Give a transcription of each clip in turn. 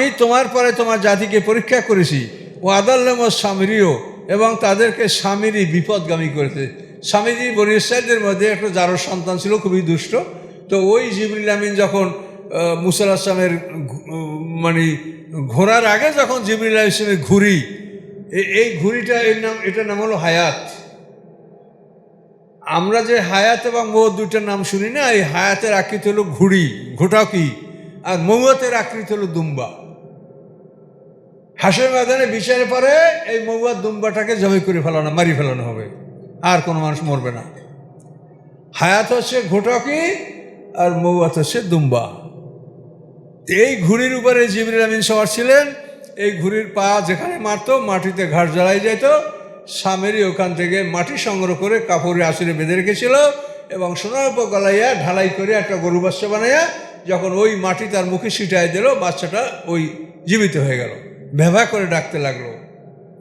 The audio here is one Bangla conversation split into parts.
আমি তোমার পরে তোমার জাতিকে পরীক্ষা করেছি। ও আদাল্লাম স্বামীরিও এবং তাদেরকে স্বামীরই বিপদগামী করেছে। স্বামীজি বনি ইসরায়েলদের মধ্যে একটা যারো সন্তান ছিল খুবই দুষ্ট। তো ওই জিবরিল আমিন যখন আহ, মুসা আসলামের মানে ঘোরার আগে যখন জিবরিল ইসলামের ঘুরি এই ঘুড়িটা এর নাম এটার নাম হলো হায়াত। আমরা যে হায়াত এবং মৌ দুইটার নাম শুনি না এই হায়াতের আকৃতি হলো ঘুড়ি ঘোটাকি আর মৌয়াতের আকৃতি হলো দুম্বা। হাসের ময়দানে বিচারে পরে এই মৌয়ার দুম্বাটাকে জবাই করে ফেলানো, মারি ফেলানো হবে। আর কোনো মানুষ মরবে না। হায়াত হচ্ছে ঘোটাকি আর মৌয়াত হচ্ছে দুম্বা। এই ঘুড়ির উপরে জিবরিল আমিন সবার ছিলেন। এই ঘুড়ির পা যেখানে মারতো, মাটিতে ঘাট জ্বালাই যেত, স্বামীরই ওখান থেকে মাটি সংগ্রহ করে কাপড়ে আসরে বেঁধে রেখেছিল এবং সোনার উপর গলাইয়া ঢালাই করে একটা গরু বাচ্চা বানাইয়া যখন ওই মাটি তার মুখে ছিটায় দিল, বাচ্চাটা ওই জীবিত হয়ে গেল। ভেভা করে ডাকতে লাগল।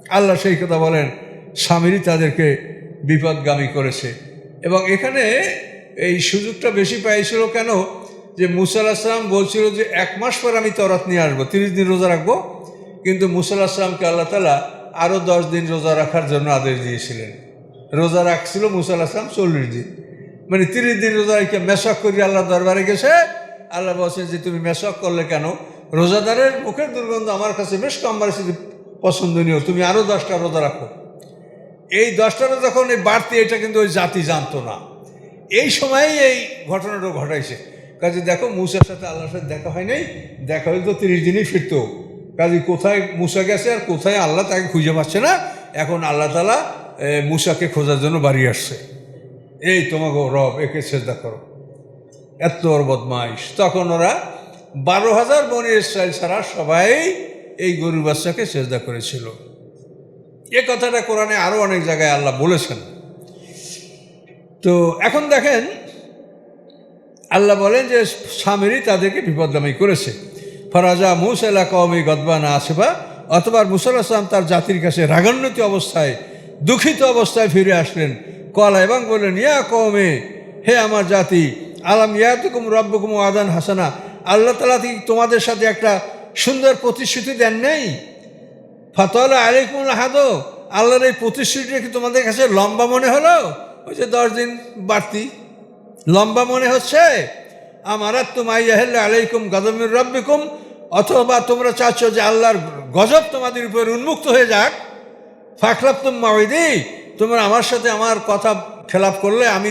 আল্লাহ সেই কথা বলেন, স্বামীরই তাদেরকে বিপদগামী করেছে। এবং এখানে এই সুযোগটা বেশি পাইছিল কেন? যে মুসা আসলাম বলছিল যে এক মাস পর আমি তরাত নিয়ে আসব, তিরিশ দিন রোজা রাখব। কিন্তু মুসা আসলামকে আল্লাহ তালা আরও দশ দিন রোজা রাখার জন্য আদেশ দিয়েছিলেন। রোজা রাখছিল মুসা আসলাম চল্লিশ দিন। মানে তিরিশ দিন রোজা রেখে মেশক করি আল্লাহ দরবারে গেছে। আল্লাহ বলছেন যে তুমি মেশক করলে কেন? রোজাদারের মুখের দুর্গন্ধ আমার কাছে বেশ কম বাড়ছে পছন্দনীয়। তুমি আরও দশটা রোজা রাখো। এই দশটারও যখন এই বাড়তি, এটা কিন্তু ওই জাতি জানতো না। এই সময়েই এই ঘটনাটা ঘটাইছে। কাজে দেখো, মুসার সাথে আল্লাহর সাথে দেখা হয় নাই। দেখা হলে তো তিরিশ দিনই ফিরতো। কাজে কোথায় মুসা গেছে আর কোথায় আল্লাহ তাকে খুঁজে পাচ্ছে না? এখন আল্লাহ তালা মুসাকে খোঁজার জন্য বাড়ি আসছে। এই তোমাকে রব, একে চেষ্টা করো। এত বদমাইশ। তখন ওরা বারো হাজার বনি ইসরায়েল ছাড়া সবাই এই গরু বাচ্চাকে চেষ্টা করেছিল। এ কথাটা কোরআনে আরও অনেক জায়গায় আল্লাহ বলেছেন। তো এখন দেখেন, আল্লাহ বলেন যে স্বামীরই তাদেরকে বিপদগামী করেছে। ফরাজা মুসাল্লা কওমি গদবানা আসেবা, অথবা মুসাল্লাহ আসলাম তার জাতির কাছে রাগান্বিত অবস্থায়, দুঃখিত অবস্থায় ফিরে আসলেন। কলা এবং বললেন, ইয়া কওমে, হে আমার জাতি, আলাম ইয়াতুকুম রব্বকুম আদান হাসানা আল্লাহ তালা তোমাদের সাথে একটা সুন্দর প্রতিশ্রুতি দেন নেই? ফতলা আলাইকুম হাদো আল্লাহর এই প্রতিশ্রুতিটা কি তোমাদের কাছে লম্বা মনে হলো? ওই যে দশ দিন বাড়তি। লম্বা মনে হচ্ছে? আমার তোমাই আলাইকুম গদমির রব্বিকুম, অথবা তোমরা চাচ্ছ যে আল্লাহর গজব তোমাদের উপর উন্মুক্ত হয়ে যাক। ফাকলাপ তুম তোমরা আমার সাথে আমার কথা খেলাপ করলে আমি